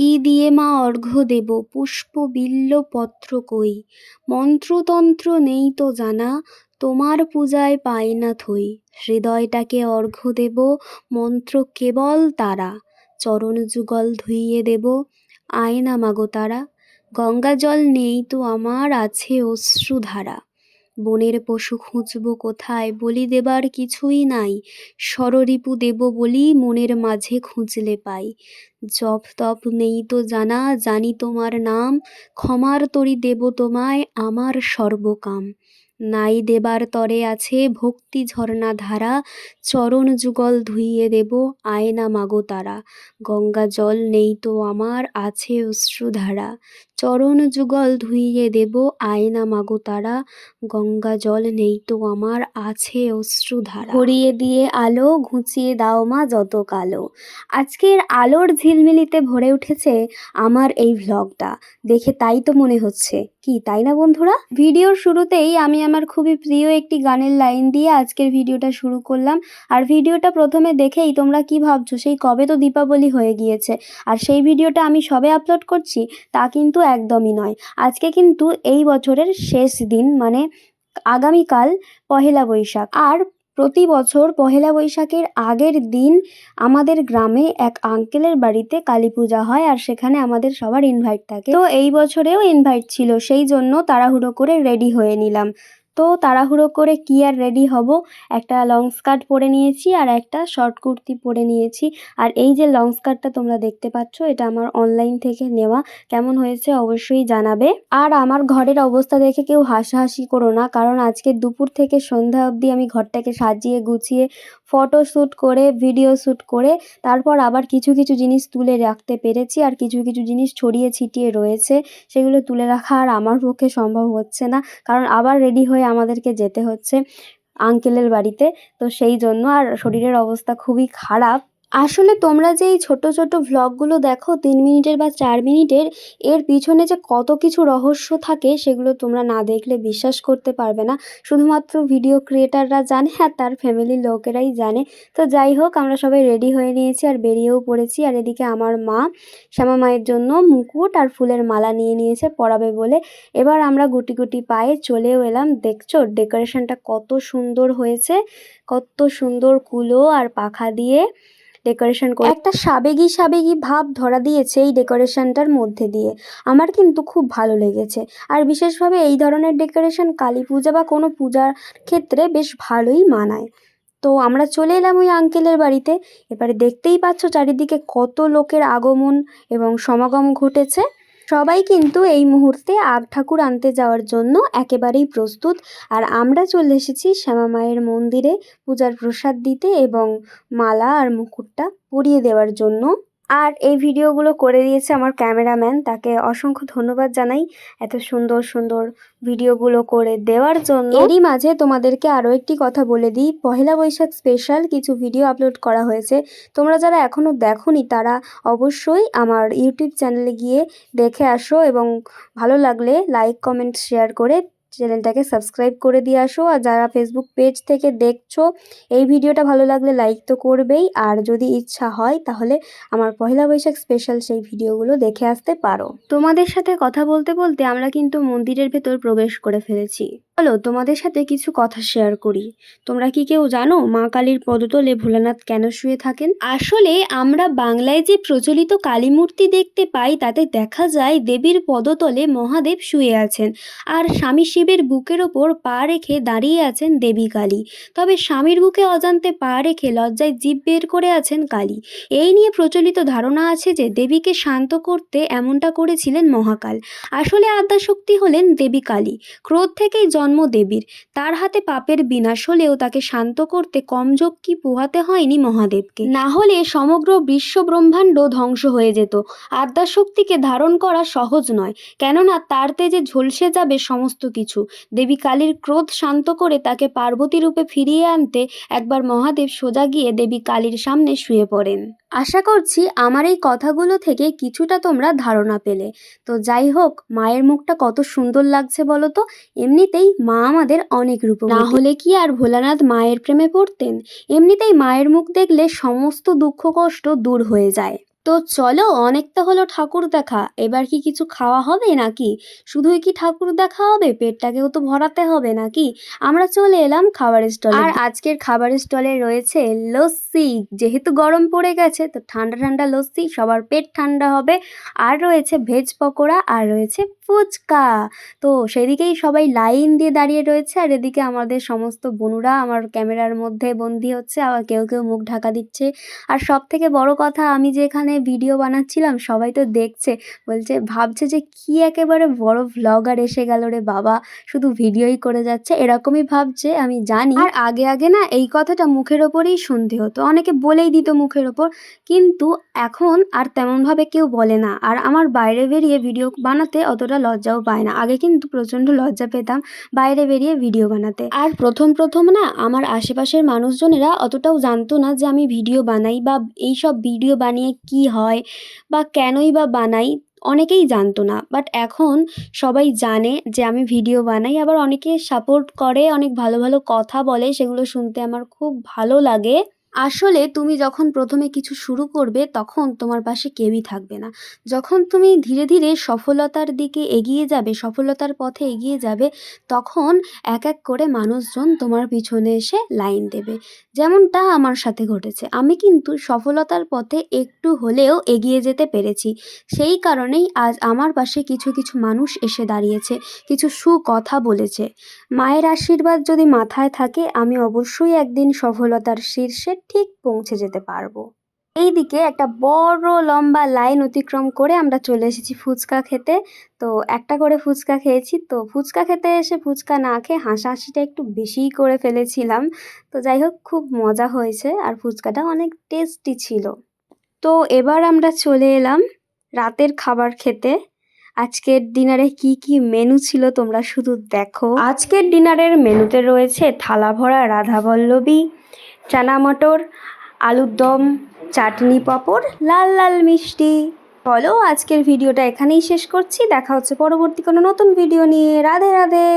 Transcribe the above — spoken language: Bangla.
কি দিয়ে মা অর্ঘ্য দেব? পুষ্প বিল্ব পত্র কই? মন্ত্রতন্ত্র নেই তো জানা, তোমার পূজায় পাই না থই। হৃদয়টাকে অর্ঘ্য দেব, মন্ত্র কেবল তারা। চরণ যুগল ধুইয়ে দেব, আয়না মাগো তারা। গঙ্গা জল নেই তো আমার, আছে অশ্রুধারা। বনের পশু খুঁজব কোথায় বলি দেবার কিছুই নাই। স্বররিপু দেব বলি মনের মাঝে খুঁজলে পাই। জপ তপ নেই তো জানা, জানি তোমার নাম। ক্ষমার তরি দেব তোমায়, আমার সর্বকাম। নাই দেবার তরে আছে ভক্তি ঝর্ণা ধারা, চরণ যুগল ধুইয়ে দেব আয়না মাগো তারা। গঙ্গা জল নেই তো আমার, আছে অশ্রুধারা চরণ যুগল ধুইয়ে দেব আয়না মাগো তারা। গঙ্গা জল নেই তো আমার, আছে অশ্রুধারা ভরিয়ে দিয়ে আলো, ঘুচিয়ে দাও মা যত কালো। আজকের আলোর ঝিলমিলিতে ভরে উঠেছে আমার এই ভ্লগটা দেখে তাই তো মনে হচ্ছে। কি, তাই না বন্ধুরা? ভিডিওর শুরুতেই আমি আমার খুবই প্রিয় একটি গানের লাইন দিয়ে আজকের ভিডিওটা শুরু করলাম। আর ভিডিওটা প্রথমে দেখেই তোমরা কি ভাবছ? সেই কবে তো দীপাবলি হয়ে গিয়েছে। আর সেই ভিডিওটা আমি সবে আপলোড করছি, তা কিন্তু একদমই নয়। আজকে কিন্তু এই বছরের শেষ দিন মানে আগামীকাল পহেলা বৈশাখ। আর প্রতি বছর পহেলা বৈশাখের আগের দিন আমাদের গ্রামে এক আঙ্কেলের বাড়িতে কালী পূজা হয়, আর সেখানে আমাদের সবার ইনভাইট থাকে। তো এই বছরেও ইনভাইট ছিল, সেই জন্য তাড়াহুড়ো করে রেডি হয়ে নিলাম। তাড়াহুড়ো করে কি আর রেডি হব? একটা লং স্কার্ট পরে নিয়েছি আর একটা শর্ট কুর্তি পরে নিয়েছি। আর এই যে লং স্কার্টটা তোমরা দেখতে পাচ্ছ, এটা আমার অনলাইন থেকে নেওয়া। কেমন হয়েছে অবশ্যই জানাবে। আর আমার ঘরের অবস্থা দেখে কেউ হাসাহাসি করো না, কারণ আজকে দুপুর থেকে সন্ধ্যা অবধি আমি ঘরটাকে সাজিয়ে গুছিয়ে ফটো শ্যুট করে ভিডিও শ্যুট করে, তারপর আবার কিছু কিছু জিনিস তুলে রাখতে পেরেছি আর কিছু কিছু জিনিস ছড়িয়ে ছিটিয়ে রয়েছে, সেগুলো তুলে রাখা আর আমার পক্ষে সম্ভব হচ্ছে না। কারণ আবার রেডি হয়ে আমাদেরকে যেতে হচ্ছে আঙ্কেলের বাড়িতে। তো সেই জন্য আর শরীরের অবস্থা খুবই খারাপ। আসলে তোমরা যে এই ছোট ছোট ভ্লগগুলো দেখো, তিন মিনিটের বা চার মিনিটের, এর পিছনে যে কত কিছু রহস্য থাকে, সেগুলো তোমরা না দেখলে বিশ্বাস করতে পারবে না। শুধুমাত্র ভিডিও ক্রিয়েটাররা জানে আর তার ফ্যামিলির লোকেরাই জানে। তো যাই হোক, আমরা সবাই রেডি হয়ে নিয়েছি আর বেরিয়েও পড়েছি। আর এদিকে আমার মা, শ্যামা মায়ের জন্য মুকুট আর ফুলের মালা নিয়ে নিয়েছে, পরাবে বলে। এবার আমরা গুটি গুটি পায়ে চলেও এলাম। দেখছ ডেকোরেশনটা কত সুন্দর হয়েছে, কত সুন্দর কুলো আর পাখা দিয়ে। ডেকোরেশন করে। একটা সাবেগি সাবেগি ভাব ধরা দিয়েছে এই ডেকোরেশনটার মধ্যে দিয়ে। আমার কিন্তু খুব ভালো লেগেছে। আর বিশেষভাবে এই ধরনের ডেকোরেশন কালী পূজা বা কোনো পূজার ক্ষেত্রে বেশ ভালোই মানায়। তো আমরা চলে এলাম ওই আঙ্কেলের বাড়িতে। এবারে দেখতেই পাচ্ছ চারিদিকে কত লোকের আগমন এবং সমাগম ঘটেছে। সবাই কিন্তু এই মুহূর্তে আগ ঠাকুর আনতে যাওয়ার জন্য একেবারেই প্রস্তুত। আর আমরা চলে এসেছি শ্যামা মায়ের মন্দিরে, পূজার প্রসাদ দিতে এবং মালা আর মুকুটটা পরিয়ে দেওয়ার জন্য। আর এই ভিডিওগুলো করে দিয়েছে আমার ক্যামেরাম্যান। তাকে অসংখ্য ধন্যবাদ জানাই এত সুন্দর সুন্দর ভিডিওগুলো করে দেওয়ার জন্য। এরই মাঝে তোমাদেরকে আরও একটি কথা বলে দিই। পহেলা বৈশাখ স্পেশাল কিছু ভিডিও আপলোড করা হয়েছে। তোমরা যারা এখনও দেখোনি, তারা অবশ্যই আমার ইউটিউব চ্যানেলে গিয়ে দেখে আসো এবং ভালো লাগলে লাইক কমেন্ট শেয়ার করে চ্যানেলটাকে সাবস্ক্রাইব করে দিয়ে আসো। আর যারা ফেসবুক পেজ থেকে দেখছ, এই ভিডিওটা ভালো লাগলে লাইক তো করবেই। আর যদি ইচ্ছা হয়, তাহলে আমার পহেলা বৈশাখ স্পেশাল সেই ভিডিওগুলো দেখে আসতে পারো। তোমাদের সাথে কথা বলতে বলতে আমরা কিন্তু মন্দিরের ভেতর প্রবেশ করে ফেলেছি। চলো তোমাদের সাথে কিছু কথা শেয়ার করি। তোমরা কি কেউ জানো মা কালীর পদতলে ভোলানাথ কেন শুয়ে থাকেন? আসলে আমরা বাংলায় যে প্রচলিত কালী মূর্তি দেখতে পাই, তাতে দেখা যায় দেবীর পদতলে মহাদেব শুয়ে আছেন। আর স্বামী শিবের বুকের ওপর পা রেখে দাঁড়িয়ে আছেন দেবী কালী। তবে স্বামীর বুকে অজান্তে পা রেখে লজ্জায় জীব বের করে আছেন কালী। এই নিয়ে প্রচলিত ধারণা আছে যে দেবীকে শান্ত করতে এমনটা করেছিলেন মহাকাল। আসলে আদ্যাশক্তি হলেন দেবী কালী। ক্রোধ থেকেই জন্ম দেবীর তার হাতে পাপের বিনাশ হলেও তাকে শান্ত করতে কমযোগ কি পোহাতে হয়নি মহাদেবকে। না হলে সমগ্র বিশ্ব ব্রহ্মাণ্ড ধ্বংস হয়ে যেত। আদ্যাশক্তিকে ধারণ করা সহজ নয়, কেননা তার তেজে ঝলসে যাবে সমস্ত কিছু। দেবী কালীর ক্রোধ শান্ত করে তাকে পার্বতী রূপে ফিরিয়ে আনতে একবার মহাদেব সোজা গিয়ে দেবী কালীর সামনে শুয়ে পড়েন। আশা করছি আমার এই কথাগুলো থেকে কিছুটা তোমরা ধারণা পেলে। তো যাই হোক, মায়ের মুখটা কত সুন্দর লাগছে বলো তো? এমনিতেই মা আমাদের অনেক রূপ না হলে কি আর ভোলানাথ মায়ের প্রেমে পড়তেন? এমনিতেই মায়ের মুখ দেখলে সমস্ত দুঃখ কষ্ট দূর হয়ে যায়। তো চলো অনেকটা হলো ঠাকুর দেখা। এবার কি কিছু খাওয়া হবে নাকি? শুধুই কি ঠাকুর দেখা হবে? পেটটাকেও তো ভরাতে হবে নাকি? আমরা চলে এলাম খাবারের স্টলে। আর আজকের খাবারের স্টলে রয়েছে লস্যি। যেহেতু গরম পড়ে গেছে, তো ঠান্ডা ঠান্ডা লস্যি, সবার পেট ঠান্ডা হবে। আর রয়েছে ভেজ পকোড়া, আর রয়েছে ফুচকা। তো সেদিকেই সবাই লাইন দিয়ে দাঁড়িয়ে রয়েছে, আর এদিকে আমাদের সমস্ত বনুরা, আমার ক্যামেরার মধ্যে বন্দি হচ্ছে, আবার কেউ কেউ মুখ ঢাকা দিচ্ছে। আর সব থেকে বড় কথা, আমি যে এখানে ভিডিও বানাচ্ছিলাম, সবাই তো দেখছে। বলছে, ভাবছে যে কি একেবারে বড় ভ্লগার এসে গেল রে বাবা, শুধু ভিডিওই করে যাচ্ছে, এরকমই ভাবছে, আমি জানি। আর আগে আগে না, এই কথাটা মুখের ওপরেই শুনতে হতো। অনেকে বলেই দিত মুখের ওপর, কিন্তু এখন আর তেমনভাবে কেউ বলে না। আর আমার বাইরে বেরিয়ে ভিডিও বানাতে অতটা লজ্জাও পায় না। আগে কিন্তু প্রচণ্ড লজ্জা পেতাম বাইরে বেরিয়ে ভিডিও বানাতে। আর প্রথম প্রথম না, আমার আশেপাশের মানুষজনেরা অতটাও জানতো না যে আমি ভিডিও বানাই বা এই সব ভিডিও বানিয়ে কি হয় বা কেনই বা বানাই অনেকেই জানতো না। বাট এখন সবাই জানে যে আমি ভিডিও বানাই, আবার অনেকে সাপোর্ট করে, অনেক ভালো ভালো কথা বলে, সেগুলো শুনতে আমার খুব ভালো লাগে। আসলে তুমি যখন প্রথমে কিছু শুরু করবে, তখন তোমার পাশে কেউই থাকবে না। যখন তুমি ধীরে ধীরে সফলতার দিকে এগিয়ে যাবে, সফলতার পথে এগিয়ে যাবে, তখন এক এক করে মানুষজন তোমার পিছনে এসে লাইন দেবে। যেমনটা আমার সাথে ঘটেছে। আমি কিন্তু সফলতার পথে একটু হলেও এগিয়ে যেতে পেরেছি। সেই কারণেই আজ আমার পাশে কিছু কিছু মানুষ এসে দাঁড়িয়েছে, কিছু সুকথা বলেছে। মায়ের আশীর্বাদ যদি মাথায় থাকে, আমি অবশ্যই একদিন সফলতার শীর্ষে ঠিক পৌঁছে যেতে পারব। এইদিকে একটা বড় লম্বা লাইন অতিক্রম করে আমরা চলে এসেছি ফুচকা খেতে। তো একটা করে ফুচকা খেয়েছি। তো ফুচকা খেতে এসে ফুচকা না খেয়ে হাসাহাসিটা একটু বেশিই করে ফেলেছিলাম। তো যাই হোক, খুব মজা হয়েছে আর ফুচকাটা অনেক টেস্টি ছিল। তো এবার আমরা চলে এলাম রাতের খাবার খেতে। আজকের ডিনারে কি কি মেনু ছিল তোমরা শুধু দেখো। আজকের ডিনারের মেনুতে রয়েছে থালা ভরা রাধাবল্লভী চানা মটর, আলুর দম, চাটনি পাঁপড়, লাল লাল মিষ্টি। বলো আজকের ভিডিওটা এখানেই শেষ করছি। দেখা হচ্ছে পরবর্তী কোনো নতুন ভিডিও নিয়ে। রাধে রাধে।